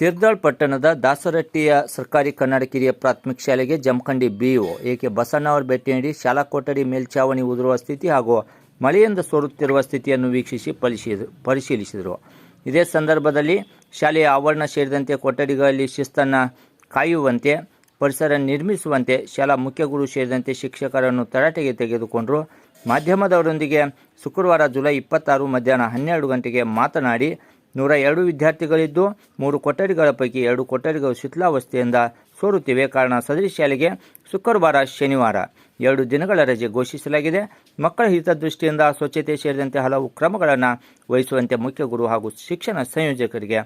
ತೀರ್ದಾಳ್ ಪಟ್ಟಣದ ದಾಸರಟ್ಟಿಯ ಸರ್ಕಾರಿ ಕನ್ನಡ ಕಿರಿಯ ಪ್ರಾಥಮಿಕ ಶಾಲೆಗೆ ಜಮಖಂಡಿ ಬಿಇಒ, ಏಕೆ ಬಸಣ್ಣ ಅವರು ಭೇಟಿ ನೀಡಿ ಶಾಲಾ ಕೊಠಡಿ ಮೇಲ್ಛಾವಣಿ ಉದುರುವ ಸ್ಥಿತಿ ಹಾಗೂ ಮಳೆಯಿಂದ ಸೋರುತ್ತಿರುವ ಸ್ಥಿತಿಯನ್ನು ವೀಕ್ಷಿಸಿ ಪರಿಶೀಲ ಪರಿಶೀಲಿಸಿದರು. ಇದೇ ಸಂದರ್ಭದಲ್ಲಿ ಶಾಲೆಯ ಆವರಣ ಸೇರಿದಂತೆ ಕೊಠಡಿಗಳಲ್ಲಿ ಶಿಸ್ತನ್ನು ಕಾಯುವಂತೆ, ಪರಿಸರ ನಿರ್ಮಿಸುವಂತೆ ಶಾಲಾ ಮುಖ್ಯಗುರು ಸೇರಿದಂತೆ ಶಿಕ್ಷಕರನ್ನು ತರಾಟೆಗೆ ತೆಗೆದುಕೊಂಡರು. ಮಾಧ್ಯಮದವರೊಂದಿಗೆ ಶುಕ್ರವಾರ ಜುಲೈ ಇಪ್ಪತ್ತಾರು ಮಧ್ಯಾಹ್ನ ಹನ್ನೆರಡು ಗಂಟೆಗೆ ಮಾತನಾಡಿ ನೂರ ಎರಡು ವಿದ್ಯಾರ್ಥಿಗಳಿದ್ದು ಮೂರು ಕೊಠಡಿಗಳ ಪೈಕಿ ಎರಡು ಕೊಠಡಿಗಳು ಶಿಥಿಲಾವಸ್ಥೆಯಿಂದ ಸೋರುತ್ತಿವೆ. ಕಾರಣ ಸದರಿ ಶಾಲೆಗೆ ಶುಕ್ರವಾರ ಶನಿವಾರ. ಎರಡು ದಿನಗಳ ರಜೆ ಘೋಷಿಸಲಾಗಿದೆ. ಮಕ್ಕಳ ಹಿತದೃಷ್ಟಿಯಿಂದ ಸ್ವಚ್ಛತೆ ಸೇರಿದಂತೆ ಹಲವು ಕ್ರಮಗಳನ್ನು ವಹಿಸುವಂತೆ ಮುಖ್ಯ ಗುರು ಹಾಗೂ ಶಿಕ್ಷಣ ಸಂಯೋಜಕರಿಗೆ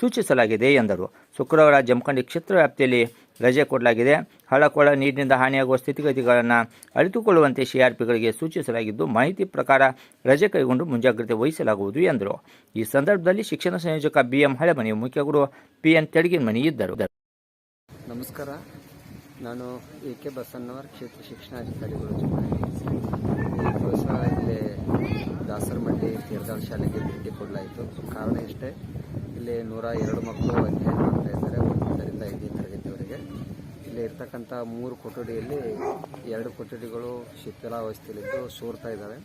ಸೂಚಿಸಲಾಗಿದೆ ಎಂದರು. ಶುಕ್ರವಾರ ಜಮಖಂಡಿ ಕ್ಷೇತ್ರ ವ್ಯಾಪ್ತಿಯಲ್ಲಿ ರಜೆ ಕೊಡಲಾಗಿದೆ. ಹಳಕೊಳ ನೀರಿನಿಂದ ಹಾನಿಯಾಗುವ ಸ್ಥಿತಿಗತಿಗಳನ್ನು ಅರಿತುಕೊಳ್ಳುವಂತೆ ಸಿಆರ್ಪಿಗಳಿಗೆ ಸೂಚಿಸಲಾಗಿದ್ದು, ಮಾಹಿತಿ ಪ್ರಕಾರ ರಜೆ ಕೈಗೊಂಡು ಮುಂಜಾಗ್ರತೆ ವಹಿಸಲಾಗುವುದು ಎಂದರು. ಈ ಸಂದರ್ಭದಲ್ಲಿ ಶಿಕ್ಷಣ ಸಂಯೋಜಕ ಬಿಎಂ ಹಳೆಮನಿ ಮುಖ್ಯ ಗುರು ಪಿಎನ್ ತೆಡಗಿನಮನಿ ಇದ್ದರು. ನಮಸ್ಕಾರ. ನಾನು ಎ ಕೆ ಬಸನ್ನವರ್ ಕ್ಷೇತ್ರ ಶಿಕ್ಷಣಾಧಿಕಾರಿಗಳು ಇಲ್ಲಿ ದಾಸರಮಳ್ಳಿ ತೀರ್ದಾಳ್ ಶಾಲೆಗೆ ಭೇಟಿ ಕೊಡಲಾಯಿತು. ಕಾರಣ ಇಷ್ಟೇ, ಇಲ್ಲಿ ನೂರ ಎರಡು ಮಕ್ಕಳು ಅಧ್ಯಯನ ಮಾಡ್ತಾ ಇದ್ದಾರೆ. ಒಂದರಿಂದ ಐದನೇ ತರಗತಿವರೆಗೆ ಇಲ್ಲಿ ಇರ್ತಕ್ಕಂಥ ಮೂರು ಕೊಠಡಿಯಲ್ಲಿ ಎರಡು ಕೊಠಡಿಗಳು ಶಿಥಿಲಾವಸ್ಥೆಯಲ್ಲಿದ್ದು ಸೋರ್ತಾ ಇದ್ದಾವೆ.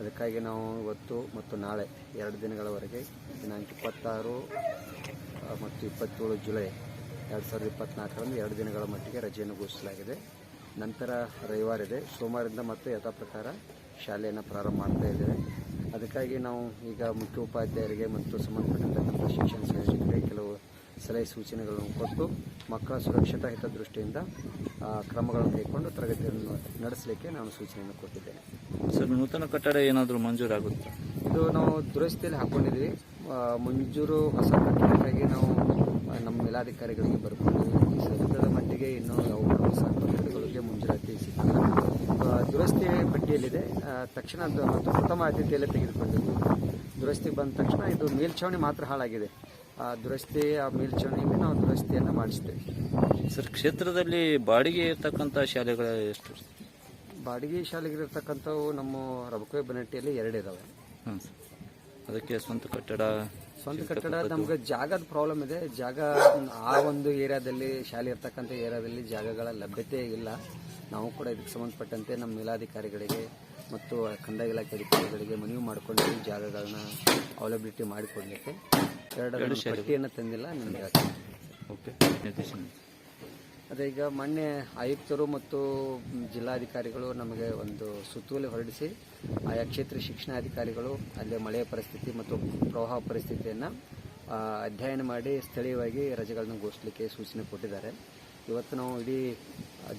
ಅದಕ್ಕಾಗಿ ನಾವು ಇವತ್ತು ಮತ್ತು ನಾಳೆ ಎರಡು ದಿನಗಳವರೆಗೆ, ದಿನಾಂಕ ಇಪ್ಪತ್ತಾರು ಮತ್ತು ಇಪ್ಪತ್ತೇಳು ಜುಲೈ ಎರಡು ಸಾವಿರದ ಇಪ್ಪತ್ತ್ನಾಲ್ಕರಂದು ಎರಡು ದಿನಗಳ ಮಟ್ಟಿಗೆ ರಜೆಯನ್ನು ಘೋಷಿಸಲಾಗಿದೆ. ನಂತರ ರವಿವಾರ ಇದೆ. ಸೋಮವಾರದಿಂದ ಮತ್ತೆ ಯಥಾ ಪ್ರಕಾರ ಶಾಲೆಯನ್ನು ಪ್ರಾರಂಭ ಮಾಡ್ತಾ ಇದ್ದೇವೆ. ಅದಕ್ಕಾಗಿ ನಾವು ಈಗ ಮುಖ್ಯ ಉಪಾಧ್ಯಾಯರಿಗೆ ಮತ್ತು ಸಂಬಂಧಪಟ್ಟಿರ್ತಕ್ಕಂಥ ಶಿಕ್ಷಣ ಸಲಹೆ ಸೂಚನೆಗಳನ್ನು ಕೊಟ್ಟು ಮಕ್ಕಳ ಸುರಕ್ಷತಾ ಹಿತದೃಷ್ಟಿಯಿಂದ ಕ್ರಮಗಳನ್ನು ಕೈಗೊಂಡು ತರಗತಿಯನ್ನು ನಡೆಸಲಿಕ್ಕೆ ನಾನು ಸೂಚನೆಯನ್ನು ಕೊಟ್ಟಿದ್ದೇನೆ. ಸರ್ ನೂತನ ಕಟ್ಟಡ ಏನಾದರೂ ಮಂಜೂರಾಗುತ್ತೆ ಇದು ನಾವು ದುರಸ್ತಿಯಲ್ಲಿ ಹಾಕ್ಕೊಂಡಿದ್ದೀವಿ ಮಂಜೂರು ಹೊಸ ಕಟ್ಟಡಕ್ಕಾಗಿ ನಾವು ನಮ್ಮ ಮೇಲಾಧಿಕಾರಿಗಳಿಗೆ ಬರ್ಕೊಂಡಿದ್ದೀವಿ ಸದ್ಯದ ಮಟ್ಟಿಗೆ ಇನ್ನೂ ಯಾವ ಹೊಸ ಕಟ್ಟಡಗಳಿಗೆ ಮಂಜೂರಾತಿ ಸಿಕ್ಕಿಲ್ಲ ಆ, ದುರಸ್ತಿ ಪಟ್ಟಿಯಲ್ಲಿದೆ. ತಕ್ಷಣ ಅದು ಮತ್ತು ಪ್ರಥಮ ಆದ್ಯತೆಯಲ್ಲೇ ತೆಗೆದುಕೊಂಡಿದ್ದೀವಿ. ದುರಸ್ತಿಗೆ ಬಂದ ತಕ್ಷಣ ಇದು ಮೇಲ್ಛಾವಣಿ ಮಾತ್ರ ಹಾಳಾಗಿದೆ. ಆ ದುರಸ್ತಿ ಆ ಮೇಲ್ಛಾವಣಿಯಲ್ಲಿ ನಾವು ದುರಸ್ತಿಯನ್ನು ಮಾಡಿಸ್ತೇವೆ. ಸರ್ ಕ್ಷೇತ್ರದಲ್ಲಿ ಬಾಡಿಗೆ ಇರ್ತಕ್ಕಂಥ ಶಾಲೆಗಳ ಎಷ್ಟು? ಬಾಡಿಗೆ ಶಾಲೆಗಿರ್ತಕ್ಕಂಥವು ನಮ್ಮ ರಬಕವೆ ಬನಟ್ಟಿಯಲ್ಲಿ ಎರಡು ಇದಾವೆ. ಸರ್. ಅದಕ್ಕೆ ಸ್ವಂತ ಕಟ್ಟಡ ಸ್ವಂತ ಕಟ್ಟಡ ನಮ್ಗೆ ಜಾಗದ ಪ್ರಾಬ್ಲಮ್ ಇದೆ. ಜಾಗ ಆ ಒಂದು ಏರಿಯಾದಲ್ಲಿ ಶಾಲೆ ಇರ್ತಕ್ಕಂಥ ಏರಿಯಾದಲ್ಲಿ ಜಾಗಗಳ ಲಭ್ಯತೆ ಇಲ್ಲ. ನಾವು ಕೂಡ ಇದಕ್ಕೆ ಸಂಬಂಧಪಟ್ಟಂತೆ ನಮ್ಮ ಮೇಲಾಧಿಕಾರಿಗಳಿಗೆ ಮತ್ತು ಕಂದಾಯ ಇಲಾಖೆ ಅಧಿಕಾರಿಗಳಿಗೆ ಮನವಿ ಮಾಡಿಕೊಂಡು ಈ ಜಾಗಗಳನ್ನ ಅವೈಲಬಿಲಿಟಿ ಮಾಡಿಕೊಡ್ಲಿಕ್ಕೆ ಎರಡು ಪಟ್ಟಿಯನ್ನು ತಂದಿಲ್ಲ ನಿಮಗೆ. ಓಕೆ. ಅದೇ ಈಗ ಮೊನ್ನೆ ಆಯುಕ್ತರು ಮತ್ತು ಜಿಲ್ಲಾಧಿಕಾರಿಗಳು ನಮಗೆ ಒಂದು ಸುತ್ತೋಲೆ ಹೊರಡಿಸಿ ಆಯಾ ಕ್ಷೇತ್ರ ಶಿಕ್ಷಣಾಧಿಕಾರಿಗಳು ಅಲ್ಲಿ ಮಳೆಯ ಪರಿಸ್ಥಿತಿ ಮತ್ತು ಪ್ರವಾಹ ಪರಿಸ್ಥಿತಿಯನ್ನು ಅಧ್ಯಯನ ಮಾಡಿ ಸ್ಥಳೀಯವಾಗಿ ರಜೆಗಳನ್ನು ಘೋಷಿಸಲಿಕ್ಕೆ ಸೂಚನೆ ಕೊಟ್ಟಿದ್ದಾರೆ. ಇವತ್ತು ನಾವು ಇಡೀ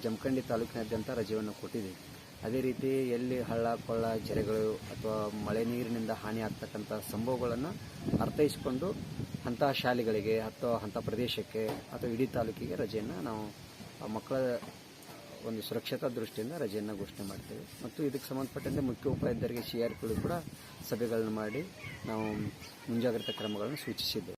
ಜಮಖಂಡಿ ತಾಲೂಕಿನಾದ್ಯಂತ ರಜೆಯನ್ನು ಕೊಟ್ಟಿದ್ದೀವಿ. ಅದೇ ರೀತಿ ಎಲ್ಲಿ ಹಳ್ಳ, ಕೊಳ್ಳ ಜರೆಗಳು ಅಥವಾ ಮಳೆ ನೀರಿನಿಂದ ಹಾನಿ ಆಗ್ತಕ್ಕಂಥ ಸಂಭವಗಳನ್ನು ಅರ್ಥೈಸಿಕೊಂಡು ಅಂತಹ ಶಾಲೆಗಳಿಗೆ ಅಥವಾ ಅಂಥ ಪ್ರದೇಶಕ್ಕೆ ಅಥವಾ ಇಡೀ ತಾಲೂಕಿಗೆ ರಜೆಯನ್ನು ನಾವು ಮಕ್ಕಳ ಒಂದು ಸುರಕ್ಷತಾ ದೃಷ್ಟಿಯಿಂದ ರಜೆಯನ್ನು ಘೋಷಣೆ ಮಾಡ್ತೇವೆ. ಮತ್ತು ಇದಕ್ಕೆ ಸಂಬಂಧಪಟ್ಟಂತೆ ಮುಖ್ಯ ಉಪಾಧ್ಯಾಯರಿಗೆ ಸಿ ಆರ್ ಕೂಡ ಸಭೆಗಳನ್ನು ಮಾಡಿ ನಾವು ಮುಂಜಾಗ್ರತಾ ಕ್ರಮಗಳನ್ನು ಸೂಚಿಸಿದ್ದೇವೆ.